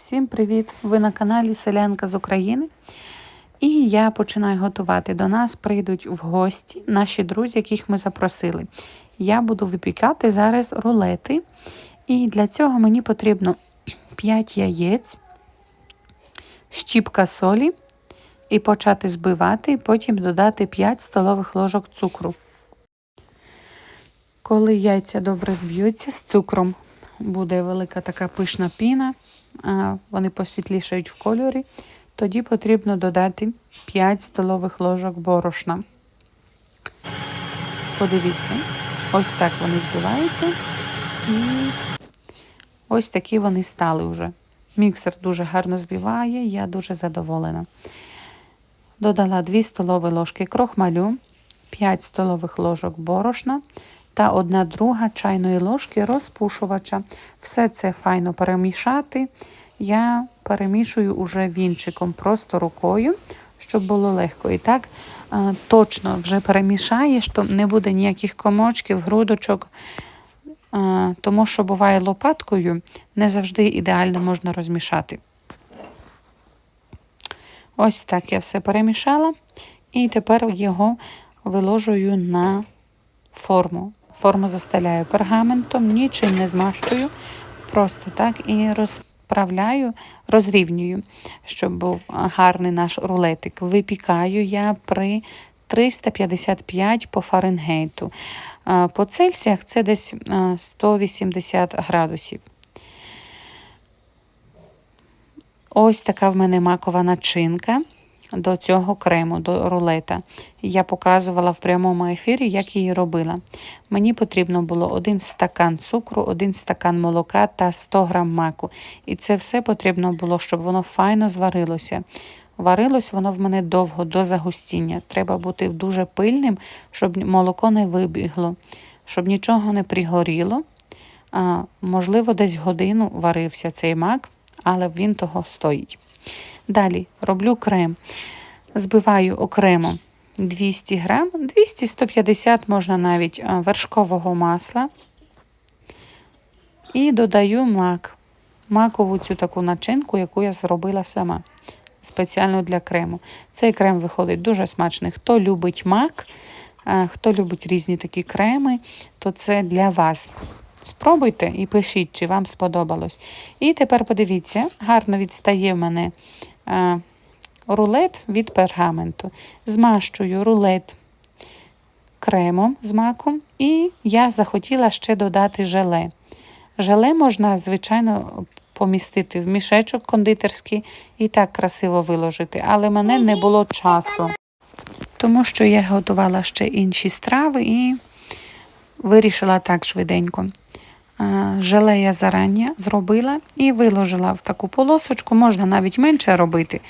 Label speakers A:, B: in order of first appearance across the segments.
A: Всім привіт! Ви на каналі Селянка з України. І я починаю готувати. До нас прийдуть в гості наші друзі, яких ми запросили. Я буду випікати зараз рулети. І для цього мені потрібно 5 яєць, щіпка солі і почати збивати, і потім додати 5 столових ложок цукру. Коли яйця добре зб'ються з цукром, буде велика така пишна піна, вони посвітлішають в кольорі, тоді потрібно додати 5 столових ложок борошна. Подивіться, ось так вони збиваються. І ось такі вони стали вже. Міксер дуже гарно збиває, я дуже задоволена. Додала 2 столові ложки крохмалю, 5 столових ложок борошна та 1 друга чайної ложки розпушувача. Все це файно перемішати. Я перемішую уже вінчиком, просто рукою, щоб було легко. І так точно вже перемішаєш, то не буде ніяких комочків, грудочок. Тому що буває лопаткою, не завжди ідеально можна розмішати. Ось так я все перемішала. І тепер його виложую на форму. Форму застеляю пергаментом, нічим не змащую. Просто так і розправляю, розрівнюю, щоб був гарний наш рулетик. Випікаю я при 355 по Фаренгейту. По Цельсіях це десь 180 градусів. Ось така в мене макова начинка до цього крему, до рулета. Я показувала в прямому ефірі, як її робила. Мені потрібно було один стакан цукру, один стакан молока та 100 грам маку. І це все потрібно було, щоб воно файно зварилося. Варилось воно в мене довго, до загустіння. Треба бути дуже пильним, щоб молоко не вибігло, щоб нічого не пригоріло. А, Можливо, десь годину варився цей мак, але він того стоїть. Далі роблю крем. Збиваю окремо 200 грам, 200-150 можна навіть вершкового масла. І додаю мак. Макову цю таку начинку, яку я зробила сама. Спеціально для крему. Цей крем виходить дуже смачний. Хто любить мак, хто любить різні такі креми, то це для вас. Спробуйте і пишіть, чи вам сподобалось. І тепер подивіться, гарно відстає в мене рулет від пергаменту. Змащую рулет кремом з маком, і я захотіла ще додати желе. Желе можна, звичайно, помістити в мішечок кондитерський і так красиво виложити, але мене не було часу, тому що я готувала ще інші страви і вирішила так швиденько. А, Желе я зарані зробила і виложила в таку полосочку, можна навіть менше робити.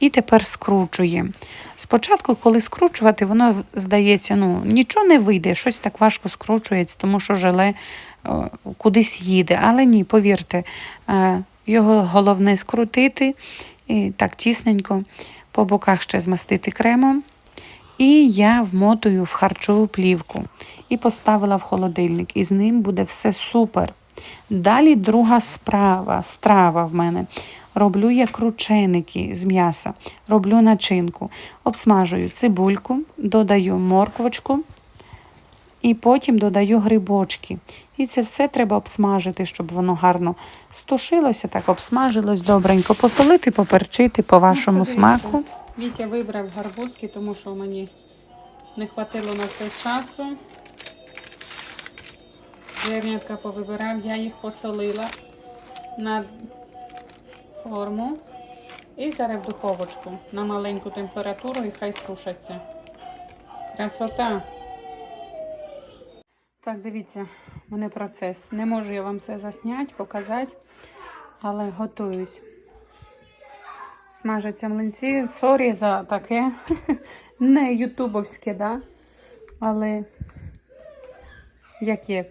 A: І тепер скручуємо. Спочатку, коли скручувати, воно здається, ну нічого не вийде, щось так важко скручується, тому що желе кудись їде. Але ні, повірте, е, його головне скрутити і так тісненько, по боках ще змастити кремом. І я вмотую в харчову плівку і поставила в холодильник. І з ним буде все супер. Далі друга справа, страва в мене. Роблю я крученики з м'яса, роблю начинку, обсмажую цибульку, додаю морквочку і потім додаю грибочки. І це все треба обсмажити, щоб воно гарно стушилося, так обсмажилось добренько, посолити, поперчити по вашому
B: подивіться.
A: смаку.
B: Вітя вибрав гарбузки, тому що мені не хватило на це часу. Зернятка повибирав, я їх посолила на форму. І зараз в духовочку на маленьку температуру і хай сушаться. Красота. Так, дивіться, мене процес. Не можу я вам все засняти, показати, але готуюсь. Смажаться млинці. Сорі за таке. Не ютубовське, да? але як є.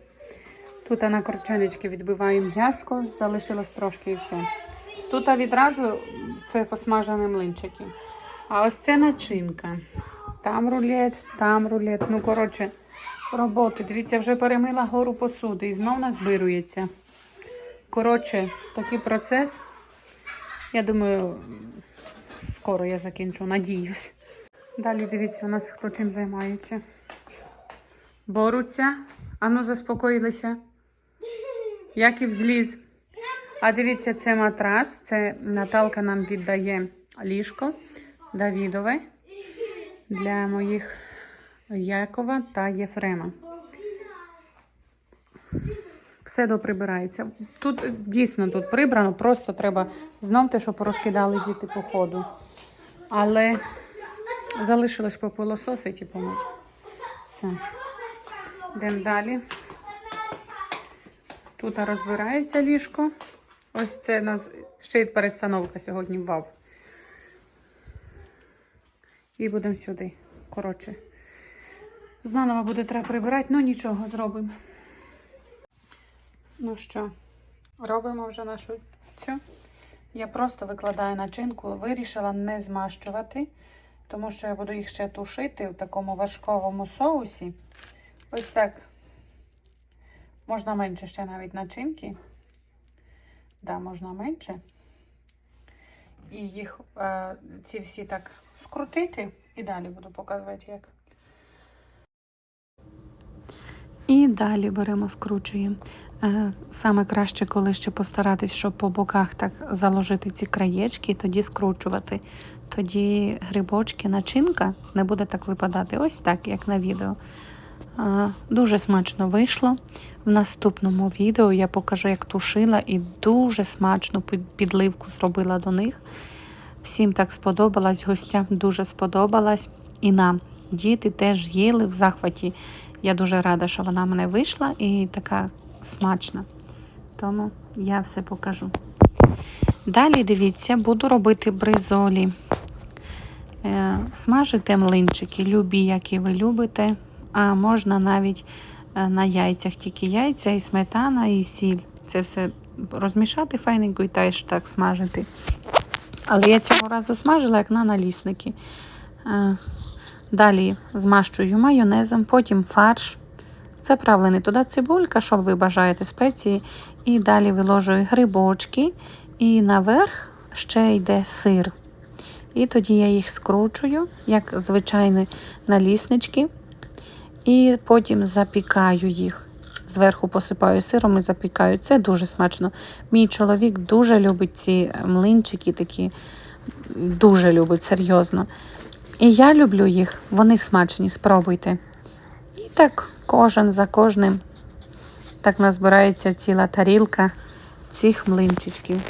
B: Тут на корчонечки відбиваю м'яско, залишилось трошки і все. Тут відразу це посмажені млинчики. А ось це начинка. Там рулет, там рулет. Ну, коротше, роботи. Дивіться, вже перемила гору посуди і знов назбирується. Коротше, такий процес.
A: Я думаю, скоро я закінчу, надіюсь. Далі дивіться, у нас хто чим займається. Боруться. Ану, заспокоїлися. Яків зліз. А дивіться, це матрас. Це Наталка нам віддає ліжко Давідове для моїх Якова та Єфрема. Все доприбирається. Тут дійсно тут прибрано, просто треба знов те, що порозкидали діти по ходу. Але залишилось попилососити і помити. Все. Йдемо далі. Тут розбирається ліжко. Ось це у нас ще й перестановка сьогодні вав. І будемо сюди. Коротше. Знаново буде треба прибирати, ну нічого зробимо. Ну що, робимо вже нашу цю. Я просто викладаю начинку, вирішила не змащувати, тому що я буду їх ще тушити в такому вершковому соусі. Ось так. Можна менше ще навіть начинки. Да, можна менше. І їх е, ці всі так скрутити. І далі буду показувати, як. І далі беремо, скручуємо. Е, Саме краще, коли ще постаратись, щоб по боках так заложити ці краєчки, і тоді скручувати. Тоді грибочки, начинка не буде так випадати. Ось так, як на відео. Е, Дуже смачно вийшло. В наступному відео я покажу, як тушила, і дуже смачну підливку зробила до них. Всім так сподобалось, гостям дуже сподобалось. І нам діти теж їли в захваті. Я дуже рада, що вона в мене вийшла і така смачна. Тому я все покажу. Далі дивіться, буду робити бризолі. Е, Смажити млинчики, любі, які ви любите. А можна навіть е, на яйцях тільки яйця, і сметана, і сіль. Це все розмішати файненько і теж так смажити. Але я цього разу смажила, як на налісники. Е, Далі змащую майонезом, потім фарш. Це правлений туди цибулька, що ви бажаєте, спеції. І далі виложую грибочки, і наверх ще йде сир. І тоді я їх скручую, як звичайні наліснички. І потім запікаю їх. Зверху посипаю сиром і запікаю. Це дуже смачно. Мій чоловік дуже любить ці млинчики такі, дуже любить серйозно. І я люблю їх, вони смачні, спробуйте. І так кожен за кожним так назбирається ціла тарілка цих млинчиків.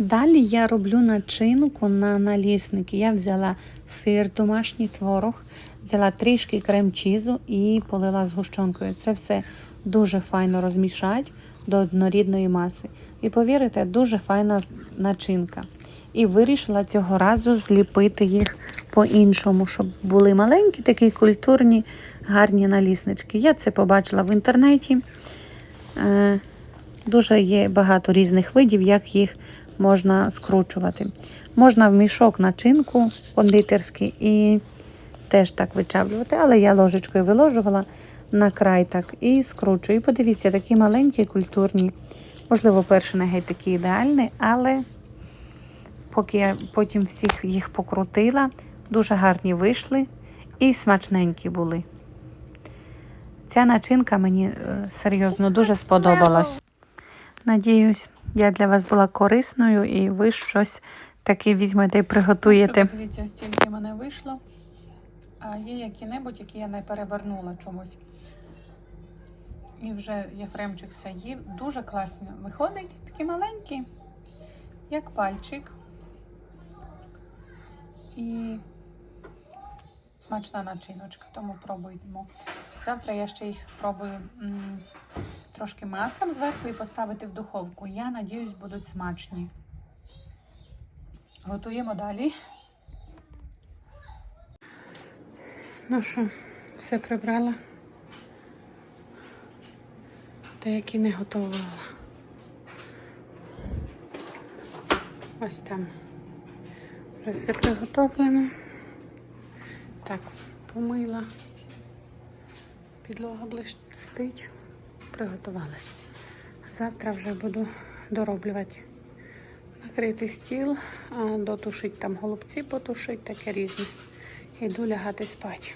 A: Далі я роблю начинку на налісники. Я взяла сир, домашній творог, взяла трішки крем-чізу і полила згущенкою. Це все дуже файно розмішати до однорідної маси. І повірите, дуже файна начинка. І вирішила цього разу зліпити їх по-іншому, щоб були маленькі, такі культурні, гарні наліснички. Я це побачила в інтернеті. Е, Дуже є багато різних видів, як їх можна скручувати. Можна в мішок начинку кондитерський і теж так вичавлювати, але я ложечкою виложувала на край так і скручую. І подивіться, такі маленькі, культурні. Можливо, перші не геть такі ідеальні, але поки я потім всіх їх покрутила, дуже гарні вийшли і смачненькі були. Ця начинка мені е, серйозно дуже сподобалась. Надіюсь, я для вас була корисною і ви щось таке візьмете і приготуєте. Дивіться, стільки мене вийшло. А є які-небудь, які я не перевернула чомусь. І вже Єфремчик все їв. Дуже класно виходить. Такі маленькі, як пальчик. І смачна начиночка, тому пробуємо. Завтра я ще їх спробую трошки маслом зверху і поставити в духовку. Я надіюсь, будуть смачні. Готуємо далі. Ну що, все прибрала.
B: Деякі не готувала. Ось там. Вже все приготовлено. Так, помила. Підлога блистить. Приготувалась. Завтра вже буду дороблювати. Накрити стіл, дотушити там голубці, потушити, таке різне. Іду лягати спати.